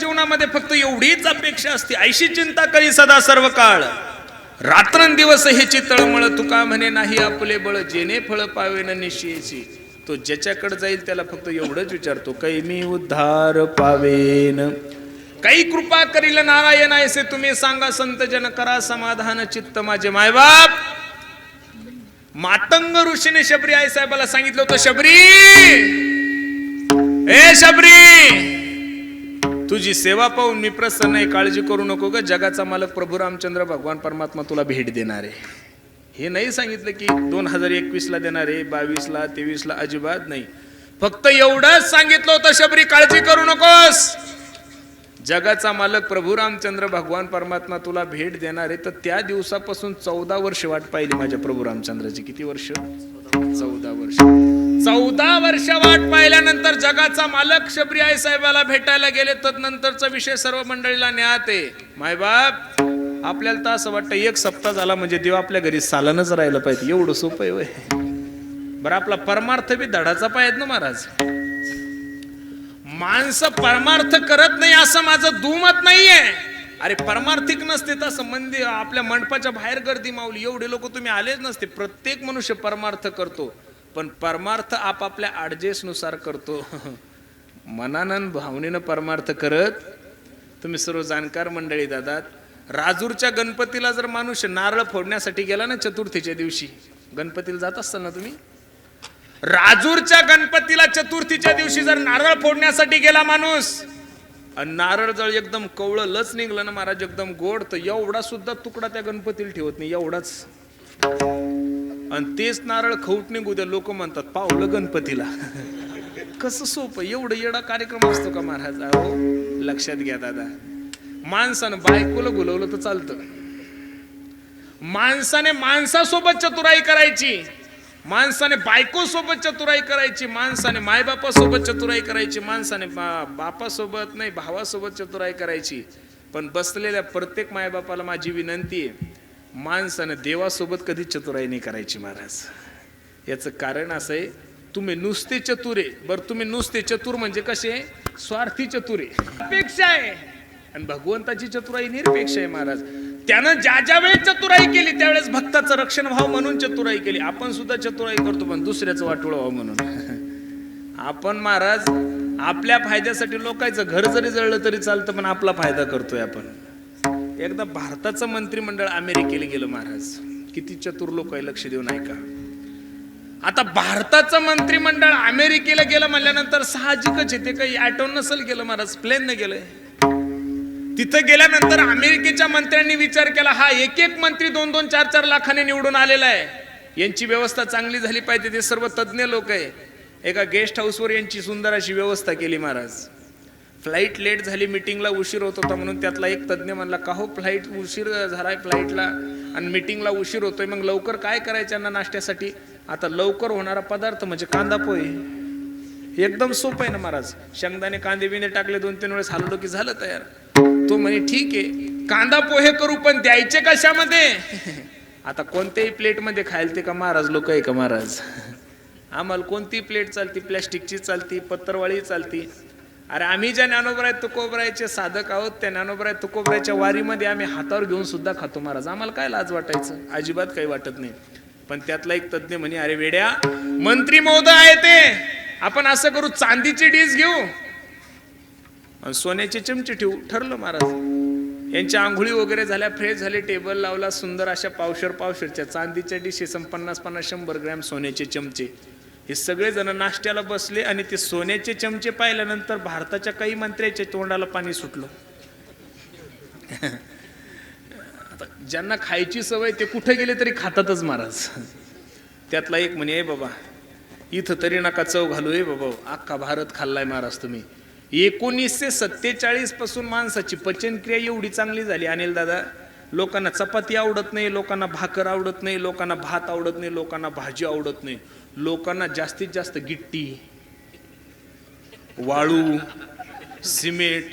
जीवनामध्ये फक्त एवढीच अपेक्षा असते. ऐशी चिंता करी सदा सर्व काळ. रात्रंदिवस हे चितळमळ तुका म्हणे नाही आपले बळ? जेणे फळ पावेन निश्चयची तो ज्याच्याकडे जाईल त्याला फक्त एवढंच विचारतो काही मी उद्धार पावेन. काही कृपा करील नारायण ऐसे तुम्ही सांगा संत जन करा समाधान चित्त माझे. मायबाप! मातंग ऋषीने शबरी आई साहेबाला सांगितलं होतं शबरी! ए शबरी! तुझी सेवा पाहून मी प्रसन्न आहे काळजी करू नको ग. जगाचा मालक प्रभू रामचंद्र भगवान परमात्मा तुला भेट देणार आहे. हे नाही सांगितलं की दोन हजार एकवीसला देणार आहे बावीसला तेवीसला अजिबात नाही. फक्त एवढंच सांगितलं होतं शबरी काळजी करू नकोस. जगाचा मालक प्रभू रामचंद्र भगवान परमात्मा तुला भेट देणार आहे. तर त्या दिवसापासून चौदा वर्ष वाट पाहिली माझ्या प्रभू रामचंद्राची. किती वर्ष? चौदा वर्ष. चौदा वर्ष वाट पाहिल्यानंतर जगाचा मालक शबरी आई साहेबाला भेटायला गेले. तर नंतरचा विषय सर्व मंडळीला न्यात आहे. मायबाप आपल्याला तर असं वाटतं एक सप्ताह झाला म्हणजे देव आपल्या घरी सालानच राहिलं पाहिजे. एवढं सोपं आहे बरं आपला परमार्थ बी धडाचा पाहिजे ना महाराज. माणसं परमार्थ करत नाही असं माझं दुमत नाहीये. अरे परमार्थिक नसते तसं मंदिर आपल्या मंडपाच्या बाहेर गर्दी मावली एवढे लोक तुम्ही आलेच नसते. प्रत्येक मनुष्य परमार्थ करतो पण परमार्थ आपापल्या आडजेसनुसार करतो. मनानं भावनेनं परमार्थ करत तुम्ही सर्व जाणकार मंडळी दादात राजूरच्या गणपतीला जर माणूस नारळ फोडण्यासाठी गेला ना चतुर्थीच्या दिवशी गणपतीला जात असताना ना तुम्ही? राजूरच्या गणपतीला चतुर्थीच्या दिवशी जर नारळ फोडण्यासाठी गेला माणूस आणि नारळ जळ एकदम कवळं लच निघलं ना महाराज एकदम गोड तर एवढा सुद्धा तुकडा त्या गणपतीला ठेवत नाही एवढाच. आणि तेच नारळ खौट निघू द्या लोक म्हणतात पावलं गणपतीला. कसं सोपं एवढं येडा कार्यक्रम असतो का महाराज? अहो लक्षात घ्या दादा. माणसानं बायकोला गुलवलं तर चालतं. माणसाने माणसासोबत चतुराई करायची. माणसाने बायकोसोबत चतुराई करायची माणसाने मायबापासोबत चतुराई करायची माणसाने बा बापासोबत नाही भावासोबत चतुराई करायची. पण बसलेल्या प्रत्येक मायबापाला माझी विनंती आहे माणसाने देवासोबत कधी चतुराई नाही करायची महाराज. याचं कारण असं आहे तुम्ही नुसते चतुरे बरं तुम्ही नुसते चतुर म्हणजे कसे? स्वार्थी चतुरे अपेक्षा आहे. आणि भगवंताची चतुराई निरपेक्षा आहे महाराज. त्यानं ज्या ज्या वेळेस चतुराई केली त्यावेळेस भक्ताचं रक्षण व्हावं म्हणून चतुराई केली. आपण सुद्धा चतुराई करतो पण दुसऱ्याचं वाटोळ व्हावं म्हणून. आपण महाराज आपल्या फायद्यासाठी लोकांचं घर जरी जळलं तरी चालतं पण आपला फायदा करतोय आपण. एकदा भारताचं मंत्रिमंडळ अमेरिकेला गेलं महाराज. किती चतुर लोक आहे लक्ष देऊन ऐका. आता भारताचं मंत्रिमंडळ अमेरिकेला गेलं म्हणल्यानंतर साहजिकच आहे. ते काही ॲटो नसेल गेलं महाराज प्लेनने गेलंय. तिथं गेल्यानंतर अमेरिकेच्या मंत्र्यांनी विचार केला हा एक एक मंत्री दोन दोन चार चार लाखाने निवडून आलेला आहे. यांची व्यवस्था चांगली झाली पाहिजे ते सर्व तज्ज्ञ लोक आहे. एका गेस्ट हाऊसवर यांची सुंदर अशी व्यवस्था केली महाराज. फ्लाईट लेट झाली मिटिंगला उशीर होत होता म्हणून त्यातला एक तज्ज्ञ म्हणला का हो फ्लाईट उशीर झालाय फ्लाईटला? आणि मिटिंगला उशीर होतोय मग लवकर काय करायचं नाश्त्यासाठी? आता लवकर होणारा पदार्थ म्हणजे कांदा पोहे. एकदम सोपं आहे ना महाराज. शेंगदाणे कांदे बिंदे टाकले दोन तीन वेळेस हलवलं की झालं तयार. तो म्हणे ठीक आहे कांदा पोहे करू पण द्यायचे कशामध्ये? आता कोणत्याही प्लेटमध्ये खायला ते का महाराज लोक आहे का महाराज? आम्हाला कोणती प्लेट चालती? प्लॅस्टिकची चालती पत्तरवाळी चालती? अरे आम्ही ज्या ज्ञानोबराय तुकोबरायचे साधक आहोत त्या ज्ञानोबराय तुकोबरायच्या वारीमध्ये आम्ही हातावर घेऊन सुद्धा खातो महाराज. आम्हाला काय लाज वाटायचं? अजिबात काही वाटत नाही. पण त्यातला एक तज्ज्ञ म्हणे अरे वेड्या मंत्री महोदय आहे ते. आपण असं करू चांदीची डिश घेऊ. आणि सोन्याचे चमचे ठेवू ठरलं महाराज. यांच्या आंघोळी वगैरे झाल्या फ्रेश झाले टेबल लावला सुंदर अशा पावशर पावशरच्या चांदीच्या डिशेस पन्नास पन्नास शंभर ग्रॅम सोन्याचे चमचे. हे सगळेजण नाश्त्याला बसले आणि ते सोन्याचे चमचे पाहिल्यानंतर भारताच्या काही मंत्र्याच्या तोंडाला पाणी सुटलं. आता ज्यांना खायची सवय ते कुठे गेले तरी खातातच महाराज. त्यातला एक म्हणे बाबा इथं तरी नका चव घालू ए बाबा अख्खा भारत खाल्लाय महाराज तुम्ही. एकोणीसशे सत्तेचाळीसपासून माणसाची पचनक्रिया एवढी चांगली झाली. अनिल दादा लोकांना चपाती आवडत नाही लोकांना भाकर आवडत नाही लोकांना भात आवडत नाही लोकांना भाजी आवडत नाही. लोकांना जास्तीत जास्त गिट्टी वाळू सिमेंट.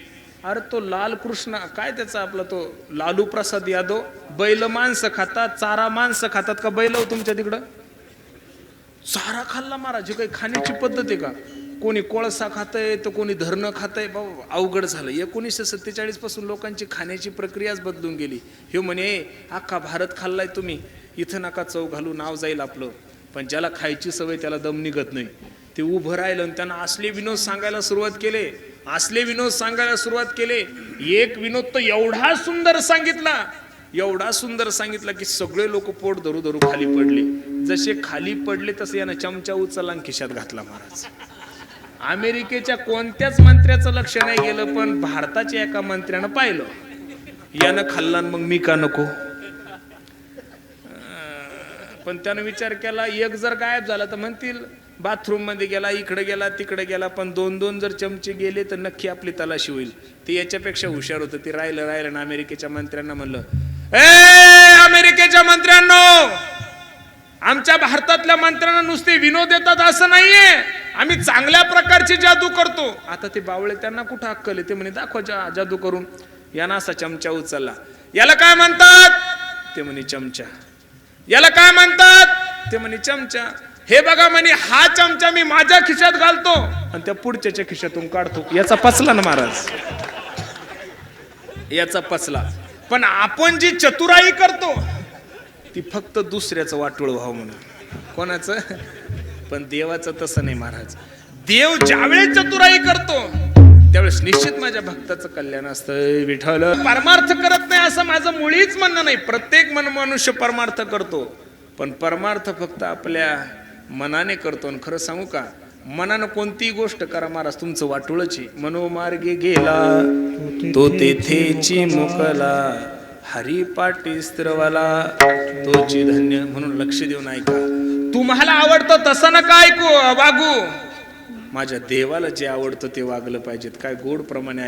अरे तो लाल कृष्ण काय त्याचा आपला तो लालू प्रसाद यादव? बैल माणसं खातात चारा माणसं खातात का बैल हो तुमच्या तिकडं? चारा खाल्ला महाराज काही खाण्याची पद्धत आहे का? कोणी कोळसा खातंय तर कोणी धरणं खातंय बाबा अवघड झालं. एकोणीसशे सत्तेचाळीसपासून लोकांची खाण्याची प्रक्रियाच बदलून गेली. हे म्हणे अख्खा भारत खाल्लाय तुम्ही. इथं नका चव घालू नाव जाईल आपलं. पण ज्याला खायची सवय त्याला दम निघत नाही. ते उभं राहिलं आणि त्यांना असले विनोद सांगायला सुरुवात केले. असले विनोद सांगायला सुरुवात केले. एक विनोद तर एवढा सुंदर सांगितला. एवढा सुंदर सांगितला की सगळे लोक पोट धरू धरू खाली पडले. जसे खाली पडले तसे यानं चमचा उचलला खिशात घातला महाराज. अमेरिकेच्या कोणत्याच मंत्र्याचं लक्ष नाही गेलं पण भारताच्या एका मंत्र्यानं पाहिलं. यानं खाल्ला आणि मग मी का नको? पण त्यानं विचार केला एक जर गायब झाला तर म्हणतील बाथरूममध्ये गेला इकडे गेला तिकडे गेला पण दोन दोन जर चमचे गेले तर नक्की आपली तलाशी होईल. ते याच्यापेक्षा हुशार होतं. ते राहिलं राहिलं ना अमेरिकेच्या मंत्र्यांना म्हणलं ए अमेरिकेच्या मंत्र्यांनो आमच्या भारतातल्या मंत्र्यांना नुसते विनोद येतात असं नाहीये. आम्ही चांगल्या प्रकारची जादू करतो. आता ते बावळे त्यांना कुठं अक्कल ते म्हणे दाखवा जा जादू करून. यानं असा चमचा उचलला. याला काय म्हणतात? ते म्हणे चमचा. याला काय म्हणतात? ते म्हणे चमचा. हे बघा म्हणे हा चमचा मी माझ्या खिशात घालतो आणि त्या पुढच्याच्या खिशातून काढतो. याचा पचला ना महाराज? याचा पचला पण आपण जी चतुराई करतो ती फक्त दुसऱ्याचं वाटोळ व्हावं म्हणून. कोणाचं? पण देवाचं तसं नाही महाराज. देव ज्यावेळेस चतुराई करतो त्यावेळेस निश्चित माझ्या भक्ताचं कल्याण असतं. विठ्ठल परमार्थ करत नाही असं माझं मुळीच म्हणणं नाही. प्रत्येक मन मनुष्य परमार्थ करतो. पण परमार्थ फक्त आपल्या मनाने करतो. आणि खरं सांगू का? मनानं कोणतीही गोष्ट करा महाराज तुमचं वाटुळची. मनोमार्गे गेला तो तेथेची मुकला हरी पाटी स्त्रवाला तोची धन्य म्हणून लक्ष देऊन ऐका. तुम्हाला आवडतं तसं नका ऐकू वागू. माझ्या देवाला जे आवडतं ते वागलं पाहिजेत. काय गोड प्रमाणे